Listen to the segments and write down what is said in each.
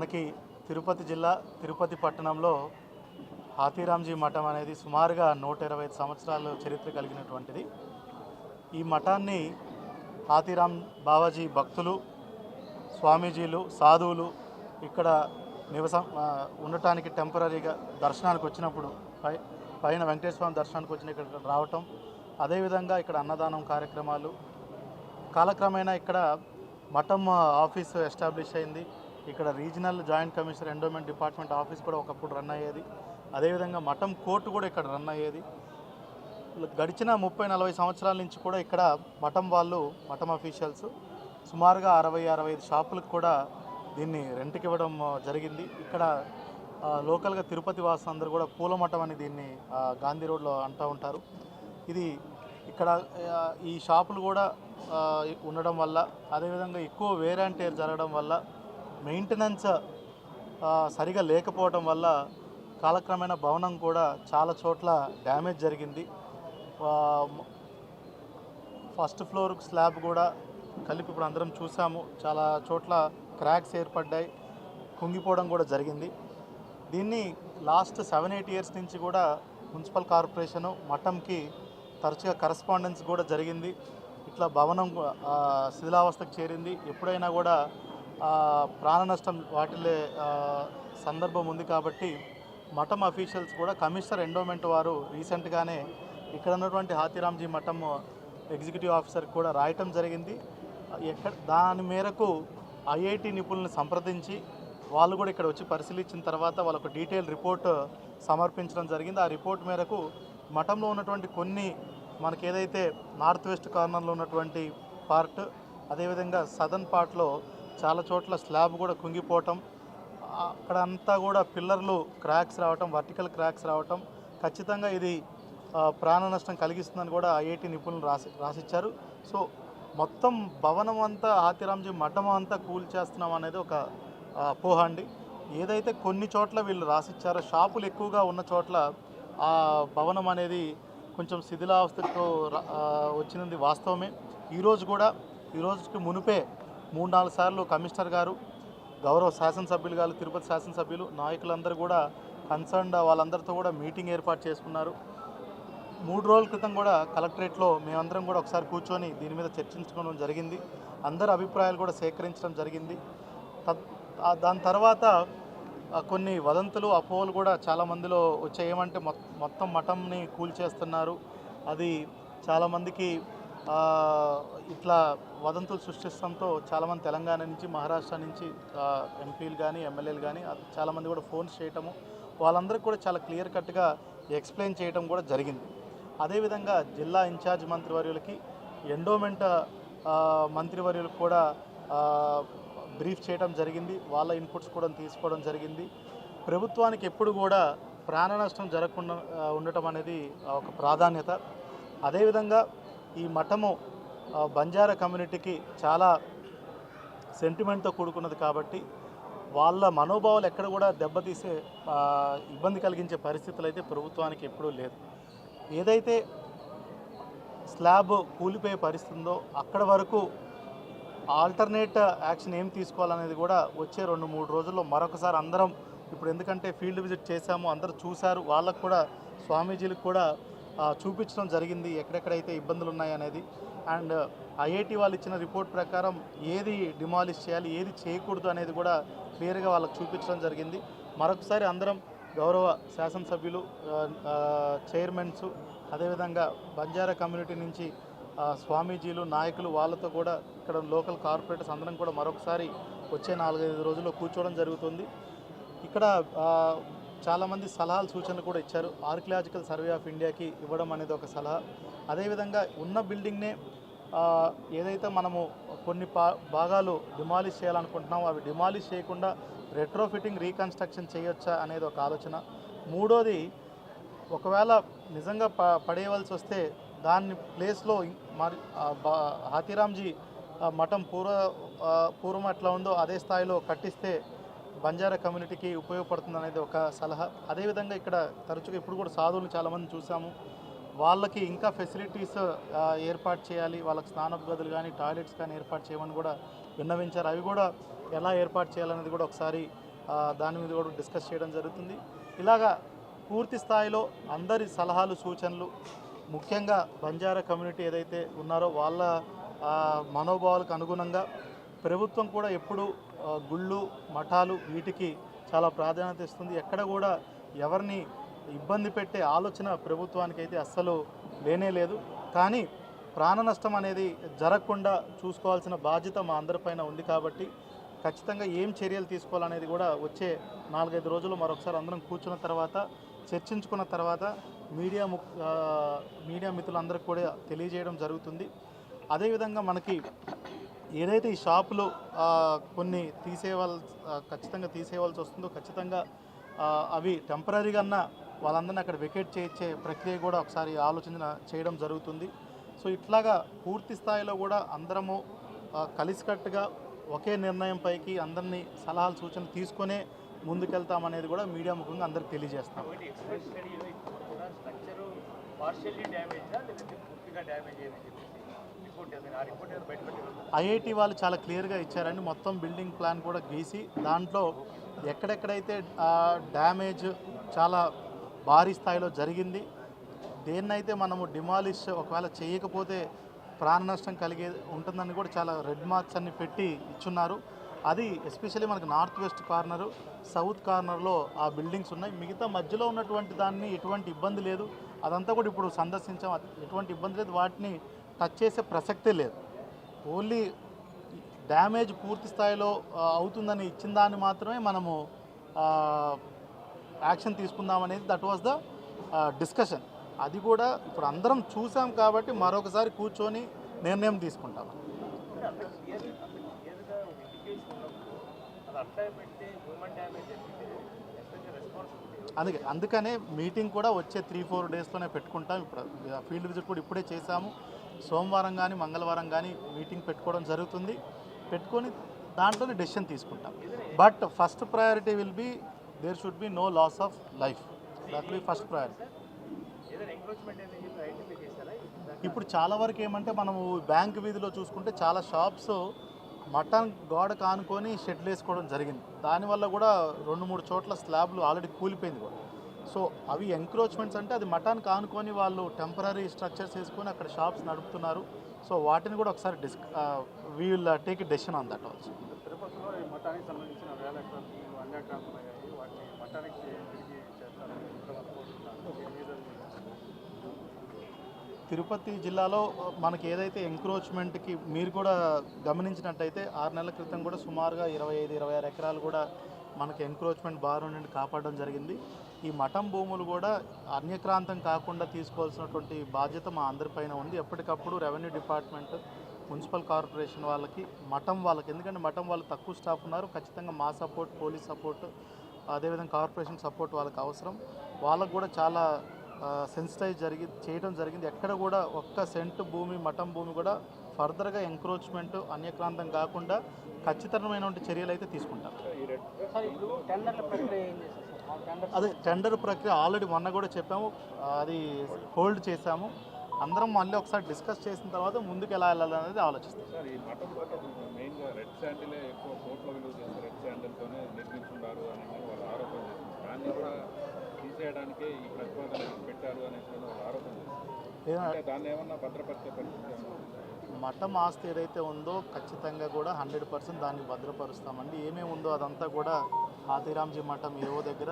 మనకి తిరుపతి జిల్లా తిరుపతి పట్టణంలో హాతీరాంజీ మఠం అనేది సుమారుగా నూట ఇరవై ఐదు సంవత్సరాలు చరిత్ర కలిగినటువంటిది. ఈ మఠాన్ని హాతీరామ్ బావాజీ భక్తులు స్వామీజీలు సాధువులు ఇక్కడ నివసం ఉండటానికి టెంపరీగా దర్శనానికి వచ్చినప్పుడు పై పైన వెంకటేశ్వర స్వామి దర్శనానికి వచ్చిన ఇక్కడ రావటం అదేవిధంగా ఇక్కడ అన్నదానం కార్యక్రమాలు. కాలక్రమేణా ఇక్కడ మఠం ఆఫీస్ ఎస్టాబ్లిష్ అయింది. ఇక్కడ regional joint commissioner endowment department office కూడా ఒకప్పుడు రన్ అయ్యేది. అదేవిధంగా మఠం కోర్టు కూడా ఇక్కడ రన్ అయ్యేది. గడిచిన ముప్పై నలభై సంవత్సరాల నుంచి కూడా ఇక్కడ మఠం వాళ్ళు మఠం అఫీషియల్స్ సుమారుగా అరవై అరవై ఐదు షాపులకు కూడా దీన్ని రెంట్కి ఇవ్వడం జరిగింది. ఇక్కడ లోకల్గా తిరుపతి వాసు అందరూ కూడా పూల మఠం అని దీన్ని గాంధీ రోడ్లో అంటూ ఉంటారు. ఇది ఇక్కడ ఈ షాపులు కూడా ఉండడం వల్ల అదేవిధంగా ఎక్కువ వేరే అంటే జరగడం వల్ల మెయింటెనెన్స్ సరిగా లేకపోవడం వల్ల కాలక్రమేణా భవనం కూడా చాలా చోట్ల డ్యామేజ్ జరిగింది. ఫస్ట్ ఫ్లోర్ స్లాబ్ కూడా కలిపి ఇప్పుడు అందరం చూసాము. చాలా చోట్ల క్రాక్స్ ఏర్పడ్డాయి. కుంగిపోవడం కూడా జరిగింది. దీన్ని లాస్ట్ సెవెన్ ఎయిట్ ఇయర్స్ నుంచి కూడా మున్సిపల్ కార్పొరేషను మఠంకి తరచుగా కరస్పాండెన్స్ కూడా జరిగింది. ఇట్లా భవనం శిథిలావస్థకు చేరింది. ఎప్పుడైనా కూడా ప్రాణ నష్టం వాటిల్లే సందర్భం ఉంది కాబట్టి మఠం అఫీషియల్స్ కూడా కమిషనర్ ఎండోమెంట్ వారు రీసెంట్గానే ఇక్కడ ఉన్నటువంటి హాతిరామ్జీ మఠం ఎగ్జిక్యూటివ్ ఆఫీసర్ కూడా రాయటం జరిగింది. ఎక్కడ దాని మేరకు ఐఐటి నిపుణులను సంప్రదించి వాళ్ళు కూడా ఇక్కడ వచ్చి పరిశీలించిన తర్వాత వాళ్ళకు డీటెయిల్ రిపోర్ట్ సమర్పించడం జరిగింది. ఆ రిపోర్ట్ మేరకు మఠంలో ఉన్నటువంటి కొన్ని మనకి ఏదైతే నార్త్ వెస్ట్ కార్నర్లో ఉన్నటువంటి పార్ట్ అదేవిధంగా సదర్న్ పార్ట్లో చాలా చోట్ల స్లాబ్ కూడా కుంగిపోవటం అక్కడ అంతా కూడా పిల్లర్లు క్రాక్స్ రావటం వర్టికల్ క్రాక్స్ రావటం ఖచ్చితంగా ఇది ప్రాణ నష్టం కలిగిస్తుందని కూడా ఐఐటి నిపుణులు రాసి రాసిచ్చారు. సో మొత్తం భవనం అంతా ఆతిరాంజీ మఠం అంతా కూల్ చేస్తున్నాం అనేది ఒక అపోహ అండి. ఏదైతే కొన్ని చోట్ల వీళ్ళు రాసిచ్చారో షాపులు ఎక్కువగా ఉన్న చోట్ల ఆ భవనం అనేది కొంచెం శిథిలావస్థతో రా- వచ్చినది వాస్తవమే. ఈరోజు కూడా ఈ రోజుకి మునిపే మూడు నాలుగు సార్లు కమిషనర్ గారు గౌరవ శాసనసభ్యులు గారు తిరుపతి శాసనసభ్యులు నాయకులందరూ కూడా కన్సర్న్డ్ వాళ్ళందరితో కూడా మీటింగ్ ఏర్పాటు చేసుకున్నారు. మూడు రోజుల క్రితం కూడా కలెక్టరేట్లో మేమందరం కూడా ఒకసారి కూర్చొని దీని మీద చర్చించుకోవడం జరిగింది. అందరి అభిప్రాయాలు కూడా సేకరించడం జరిగింది. దాని తర్వాత కొన్ని వదంతులు అపోహలు కూడా చాలా మందిలో వచ్చాయి. ఏమంటే మొత్తం మఠంని కూల్చేస్తున్నారు. అది చాలామందికి ఇట్లా వదంతులు సృష్టిస్తంతో చాలామంది తెలంగాణ నుంచి మహారాష్ట్ర నుంచి ఎంపీలు కానీ ఎమ్మెల్యేలు కానీ చాలామంది కూడా ఫోన్స్ చేయటము వాళ్ళందరికీ కూడా చాలా క్లియర్ కట్గా ఎక్స్ప్లెయిన్ చేయడం కూడా జరిగింది. అదేవిధంగా జిల్లా ఇన్ఛార్జ్ మంత్రివర్యులకి ఎండోమెంట్ మంత్రివర్యులకు కూడా బ్రీఫ్ చేయడం జరిగింది. వాళ్ళ ఇన్పుట్స్ కూడా తీసుకోవడం జరిగింది. ప్రభుత్వానికి ఎప్పుడు కూడా ప్రాణ నష్టం జరగకుండా ఉండటం అనేది ఒక ప్రాధాన్యత. అదేవిధంగా ఈ మఠము బంజారా కమ్యూనిటీకి చాలా సెంటిమెంట్తో కూడుకున్నది కాబట్టి వాళ్ళ మనోభావాలు ఎక్కడ కూడా దెబ్బతీసే ఇబ్బంది కలిగించే పరిస్థితులు అయితే ప్రభుత్వానికి ఎప్పుడూ లేదు. ఏదైతే స్లాబ్ కూలిపోయే పరిస్థితి ఉందో అక్కడ వరకు ఆల్టర్నేట్ యాక్షన్ ఏం తీసుకోవాలనేది కూడా వచ్చే రెండు మూడు రోజుల్లో మరొకసారి అందరం ఇప్పుడు ఎందుకంటే ఫీల్డ్ విజిట్ చేశాము అందరూ చూశారు వాళ్ళకు కూడా స్వామీజీలకు కూడా చూపించడం జరిగింది ఎక్కడెక్కడైతే ఇబ్బందులు ఉన్నాయనేది అండ్ ఐఐటి వాళ్ళు ఇచ్చిన రిపోర్ట్ ప్రకారం ఏది డిమాలిష్ చేయాలి ఏది చేయకూడదు అనేది కూడా క్లియర్గా వాళ్ళకి చూపించడం జరిగింది. మరొకసారి అందరం గౌరవ శాసనసభ్యులు ఆ, చైర్మన్స్ అదేవిధంగా బంజారా కమ్యూనిటీ నుంచి స్వామీజీలు నాయకులు వాళ్ళతో కూడా ఇక్కడ లోకల్ కార్పొరేటర్స్ అందరం కూడా మరొకసారి వచ్చే నాలుగైదు రోజుల్లో కూర్చోవడం జరుగుతుంది. ఇక్కడ చాలామంది సలహాలు సూచనలు కూడా ఇచ్చారు. ఆర్కియాలజికల్ సర్వే ఆఫ్ ఇండియాకి ఇవ్వడం అనేది ఒక సలహా. అదేవిధంగా ఉన్న బిల్డింగ్నే ఏదైతే మనము కొన్ని పా భాగాలు డిమాలిష్ చేయాలనుకుంటున్నామో అవి డిమాలిష్ చేయకుండా రెట్రోఫిట్టింగ్ రీకన్స్ట్రక్షన్ చేయొచ్చా అనేది ఒక ఆలోచన. మూడోది ఒకవేళ నిజంగా ప పడేయవలసి వస్తే దాని ప్లేస్లో మరి ఆ బా- హాతీరాంజీ మఠం పూర్వ పూర్వం ఎట్లా ఉందో అదే స్థాయిలో కట్టిస్తే బంజారా కమ్యూనిటీకి ఉపయోగపడుతుంది అనేది ఒక సలహా. అదేవిధంగా ఇక్కడ తరచుగా ఇప్పుడు కూడా సాధువులు చాలామంది చూసాము. వాళ్ళకి ఇంకా ఫెసిలిటీస్ ఏర్పాటు చేయాలి. వాళ్ళకి స్నానపు గదులు కానీ టాయిలెట్స్ కానీ ఏర్పాటు చేయమని కూడా విన్నవించారు. అవి కూడా ఎలా ఏర్పాటు చేయాలనేది కూడా ఒకసారి దాని మీద కూడా డిస్కస్ చేయడం జరుగుతుంది. ఇలాగా పూర్తి స్థాయిలో అందరి సలహాలు సూచనలు ముఖ్యంగా బంజారా కమ్యూనిటీ ఏదైతే ఉన్నారో వాళ్ళ మనోభావాలకు అనుగుణంగా ప్రభుత్వం కూడా ఎప్పుడు గుళ్ళు మఠాలు వీటికి చాలా ప్రాధాన్యత ఇస్తుంది. ఎక్కడ కూడా ఎవరిని ఇబ్బంది పెట్టే ఆలోచన ప్రభుత్వానికి అయితే అస్సలు లేనే లేదు. కానీ ప్రాణ నష్టం అనేది జరగకుండా చూసుకోవాల్సిన బాధ్యత మా అందరిపైన ఉంది కాబట్టి ఖచ్చితంగా ఏం చర్యలు తీసుకోవాలనేది కూడా వచ్చే నాలుగైదు రోజులు మరొకసారి అందరం కూర్చున్న తర్వాత చర్చించుకున్న తర్వాత మీడియా ము మీడియా మిత్రులందరికీ కూడా తెలియజేయడం జరుగుతుంది. అదేవిధంగా మనకి ఏదైతే ఈ షాపులు కొన్ని తీసేవాల్ ఖచ్చితంగా తీసేయవలసి వస్తుందో ఖచ్చితంగా అవి టెంపరీగా అన్న వాళ్ళందరినీ అక్కడ వెకేట్ చేయించే ప్రక్రియ కూడా ఒకసారి ఆలోచన చేయడం జరుగుతుంది. సో ఇట్లాగా పూర్తి స్థాయిలో కూడా అందరము కలిసికట్టుగా ఒకే నిర్ణయం పైకి అందరినీ సలహాలు సూచనలు తీసుకొనే ముందుకెళ్తామనేది కూడా మీడియా ముఖంగా అందరికి తెలియజేస్తాం. పార్షియల్లీ డ్యామేజ్ పూర్తిగా డ్యామేజ్ ఐఐటి వాళ్ళు చాలా క్లియర్గా ఇచ్చారండి. మొత్తం బిల్డింగ్ ప్లాన్ కూడా గీసి దాంట్లో ఎక్కడెక్కడైతే డ్యామేజ్ చాలా భారీ స్థాయిలో జరిగింది దేన్నైతే మనము డిమాలిష్ ఒకవేళ చేయకపోతే ప్రాణ నష్టం కలిగే ఉంటుందని కూడా చాలా రెడ్ మార్క్స్ అన్ని పెట్టి ఇచ్చున్నారు. అది ఎస్పెషల్లీ మనకు నార్త్ వెస్ట్ కార్నరు సౌత్ కార్నర్లో ఆ బిల్డింగ్స్ ఉన్నాయి. మిగతా మధ్యలో ఉన్నటువంటి దాన్ని ఎటువంటి ఇబ్బంది లేదు. అదంతా కూడా ఇప్పుడు సందర్శించాం. ఎటువంటి ఇబ్బంది లేదు. వాటిని టచ్ చేసే ప్రసక్తే లేదు. ఓన్లీ డ్యామేజ్ పూర్తి స్థాయిలో అవుతుందని ఇచ్చిన దాన్ని మాత్రమే మనము యాక్షన్ తీసుకుందాం అనేది దట్ వాజ్ ద డిస్కషన్ అది కూడా ఇప్పుడు అందరం చూసాం కాబట్టి మరొకసారి కూర్చొని నిర్ణయం తీసుకుంటాం. అందుకే అందుకనే మీటింగ్ కూడా వచ్చే త్రీ ఫోర్ డేస్లోనే పెట్టుకుంటాం. ఇప్పుడు ఫీల్డ్ విజిట్ కూడా ఇప్పుడే చేశాము. సోమవారం కానీ మంగళవారం కానీ మీటింగ్ పెట్టుకోవడం జరుగుతుంది. పెట్టుకొని దాంట్లోనే డెసిషన్ తీసుకుంటాం. But first priority will be there should be no loss of life. That be first priority. ఇప్పుడు చాలా వరకు ఏమంటే మనము బ్యాంక్ వీధిలో చూసుకుంటే చాలా షాప్స్ మటన్ గోడ కానుకొని షెడ్లు వేసుకోవడం జరిగింది. దానివల్ల కూడా రెండు మూడు చోట్ల స్లాబ్లు ఆల్రెడీ కూలిపోయింది కూడా. సో అవి ఎంక్రోచ్మెంట్స్ అంటే అది మటన్ కానుకొని వాళ్ళు టెంపరీ స్ట్రక్చర్స్ వేసుకొని అక్కడ షాప్స్ నడుపుతున్నారు. సో వాటిని కూడా ఒకసారి this we will take decision on that also మఠానికి మఠానికి తిరుపతి జిల్లాలో మనకి ఏదైతే ఎంక్రోచ్మెంట్కి మీరు కూడా గమనించినట్టయితే ఆరు నెలల క్రితం కూడా సుమారుగా ఇరవై ఐదు ఇరవై ఆరు ఎకరాలు కూడా మనకి ఎంక్రోచ్మెంట్ బారు నుండి కాపాడడం జరిగింది. ఈ మఠం భూములు కూడా అన్యక్రాంతం కాకుండా తీసుకోవాల్సినటువంటి బాధ్యత మా అందరిపైన ఉంది. ఎప్పటికప్పుడు రెవెన్యూ డిపార్ట్మెంట్ మున్సిపల్ కార్పొరేషన్ వాళ్ళకి మఠం వాళ్ళకి ఎందుకంటే మఠం వాళ్ళు తక్కువ స్టాఫ్ ఉన్నారు. ఖచ్చితంగా మా సపోర్ట్ పోలీస్ సపోర్ట్ అదేవిధంగా కార్పొరేషన్ సపోర్ట్ వాళ్ళకి అవసరం. వాళ్ళకు కూడా చాలా సెన్సిటైజ్ జరిగి చేయడం జరిగింది. ఎక్కడ కూడా ఒక్క సెంట్ భూమి మఠం భూమి కూడా ఫర్దర్గా ఎంక్రోచ్మెంట్ అన్యక్రాంతం కాకుండా ఖచ్చితమైనటువంటి చర్యలు అయితే తీసుకుంటాం అదే టెండర్ ప్రక్రియ ఆల్రెడీ మొన్న కూడా చెప్పాము. అది హోల్డ్ చేశాము. అందరం మళ్ళీ ఒకసారి డిస్కస్ చేసిన తర్వాత ముందుకు ఎలా వెళ్ళాలనేది ఆలోచిస్తాం. సార్ ఈ మఠం మెయిన్గా రెడ్ శాండిలే ఎక్కువ కోట్లో విలువ చేస్తారు రెడ్ శాండిల్తోనే నిర్మించున్నారు అని వాళ్ళు ఆరోపణ చేస్తున్నారు దాన్ని కూడా తీసేయడానికే ఈ ప్రతిపాదన పెట్టారు అనేసి వాళ్ళు ఆరోపణ చేస్తున్నారు ఏదైనా అంటే దాన్ని ఏమన్నా భద్రపరిచే పరిస్థితి ఏమన్నా ఉందా? మఠం ఆస్తి ఏదైతే ఉందో ఖచ్చితంగా కూడా హండ్రెడ్ పర్సెంట్ దాన్ని భద్రపరుస్తామండి. ఏమేమి ఉందో అదంతా కూడా హాతీరామ్జీ మఠం ఏవో దగ్గర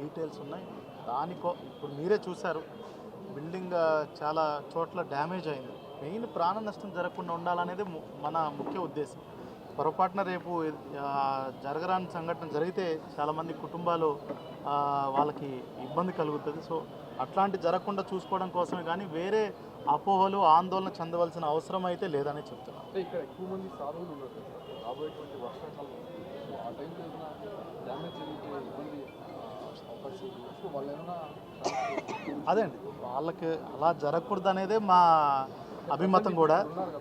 డీటెయిల్స్ ఉన్నాయి. దానికో ఇప్పుడు మీరే చూశారు. బిల్డింగ్ చాలా చోట్ల డ్యామేజ్ అయింది. మెయిన్ ప్రాణ నష్టం జరగకుండా ఉండాలనేది మన ముఖ్య ఉద్దేశం. పొరపాటున రేపు జరగరాని సంఘటన జరిగితే చాలామంది కుటుంబాలు వాళ్ళకి ఇబ్బంది కలుగుతుంది. సో అట్లాంటి జరగకుండా చూసుకోవడం కోసమే కానీ వేరే అపోహలు ఆందోళన చెందవలసిన అవసరం అయితే లేదని చెప్తున్నాను. అంటే ఇక్కడ ఎక్కువ మంది సాధువులు ఉన్నారు. రాబోయేటువంటి వర్షాకాలం ఆ టైంలో ఏదైనా డ్యామేజ్ జరిగితే ఇబ్బంది అవకాశం సో వాళ్ళు ఏమైనా అదే అండి వాళ్ళకి అలా జరగకూడదు అనేదే మా అభిమతం కూడా.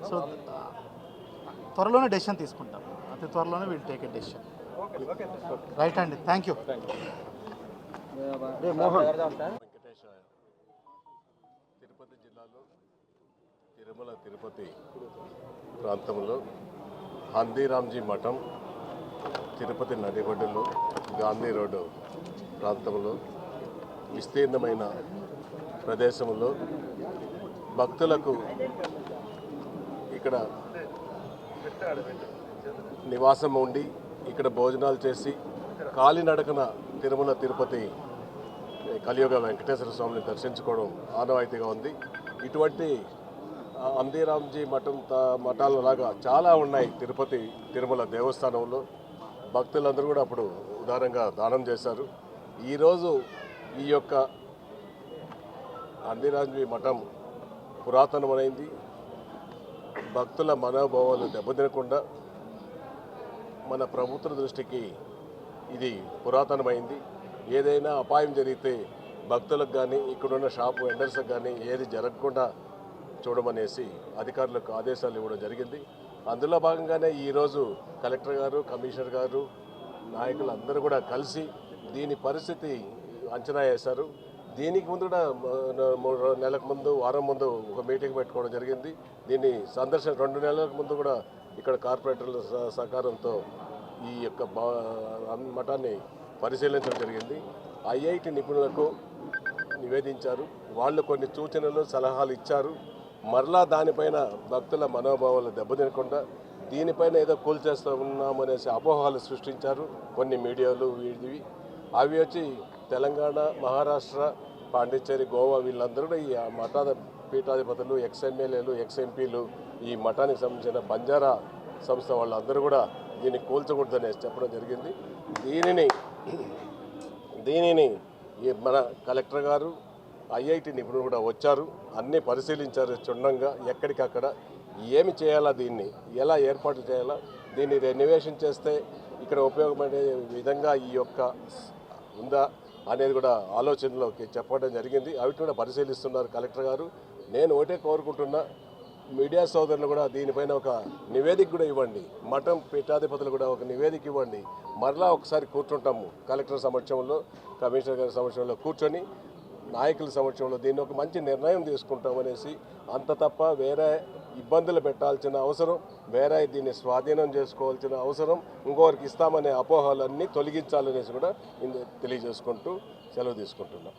సో త్వరలోనే డెసిషన్ తీసుకుంటాం. అతి త్వరలోనే వీళ్ళు టేక్ ఎ డెసిషన్ రైట్ అండి థ్యాంక్ యూ తిరుపతి జిల్లాలో తిరుమల తిరుపతి ప్రాంతంలో హందీరామ్జీ మఠం తిరుపతి నడిబొడ్డులో గాంధీ రోడ్డు ప్రాంతంలో విస్తీర్ణమైన ప్రదేశంలో భక్తులకు ఇక్కడ నివాసం ఉండి ఇక్కడ భోజనాలు చేసి కాలినడకన తిరుమల తిరుపతి కలియుగ వెంకటేశ్వర స్వామిని దర్శించుకోవడం ఆనవాయితీగా ఉంది. ఇటువంటి ఆ, మఠం త- మఠాల లాగా చాలా ఉన్నాయి తిరుపతి తిరుమల దేవస్థానంలో. భక్తులందరూ కూడా అప్పుడు ఉదారంగా దానం చేశారు. ఈరోజు ఈ యొక్క అందిరాజీ మఠం పురాతనమైంది. భక్తుల మనోభావాలు దెబ్బతినకుండా మన ప్రభుత్వ దృష్టికి ఇది పురాతనమైంది. ఏదైనా అపాయం జరిగితే భక్తులకు కానీ ఇక్కడున్న షాపు వెండర్స్కి కానీ ఏది జరగకుండా చూడమనేసి అధికారులకు ఆదేశాలు ఇవ్వడం జరిగింది. అందులో భాగంగానే ఈరోజు కలెక్టర్ గారు కమిషనర్ గారు నాయకులు అందరూ కూడా కలిసి దీని పరిస్థితి అంచనా వేశారు. దీనికి ముందు కూడా మూడు నెలలకు ముందు వారం ముందు ఒక మీటింగ్ పెట్టుకోవడం జరిగింది. దీన్ని సందర్శన రెండు నెలలకు ముందు కూడా ఇక్కడ కార్పొరేటర్ల సహకారంతో ఈ యొక్క బా- మఠాన్ని పరిశీలించడం జరిగింది. ఐఐటి నిపుణులకు నివేదించారు. వాళ్ళు కొన్ని సూచనలు సలహాలు ఇచ్చారు. మరలా దానిపైన భక్తుల మనోభావాలు దెబ్బతినకుండా దీనిపైన ఏదో కూల్చేస్తూ ఉన్నామనేసి అపోహలు సృష్టించారు కొన్ని మీడియాలు వీడివి. అవి వచ్చి తెలంగాణ మహారాష్ట్ర పాండిచ్చేరి గోవా వీళ్ళందరూ కూడా ఈ మఠాధ పీఠాధిపతులు ఎక్స్ ఎమ్మెల్యేలు ఎక్స్ ఎంపీలు ఈ మఠానికి సంబంధించిన బంజారా సంస్థ వాళ్ళందరూ కూడా దీన్ని కూల్చకూడదనేసి చెప్పడం జరిగింది. దీనిని దీనిని ఈ మన కలెక్టర్ గారు ఐఐటి నిపుణులు కూడా వచ్చారు అన్నీ పరిశీలించారు క్షుణ్ణంగా ఎక్కడికక్కడ ఏమి చేయాలా దీన్ని ఎలా ఏర్పాటు చేయాలా దీన్ని రెన్యువేషన్ చేస్తే ఇక్కడ ఉపయోగపడే విధంగా ఈ యొక్క ఉందా అనేది కూడా ఆలోచనలోకి చెప్పడం జరిగింది. అవి కూడా పరిశీలిస్తున్నారు కలెక్టర్ గారు. నేను ఒకటే కోరుకుంటున్నా మీడియా సోదరులు కూడా దీనిపైన ఒక నివేదిక కూడా ఇవ్వండి. మఠం పీఠాధిపతులు కూడా ఒక నివేదిక ఇవ్వండి. మరలా ఒకసారి కూర్చుంటాము కలెక్టర్ సమక్షంలో కమిషనర్ గారి సమక్షంలో కూర్చొని నాయకుల సమక్షంలో దీన్ని ఒక మంచి నిర్ణయం తీసుకుంటామనేసి అంత తప్ప వేరే ఇబ్బందులు పెట్టాల్సిన అవసరం వేరే దీన్ని స్వాధీనం చేసుకోవాల్సిన అవసరం ఇంకొకరికి ఇస్తామనే అపోహలన్నీ తొలగించాలనేసి కూడా తెలియజేసుకుంటూ సెలవు తీసుకుంటున్నాం.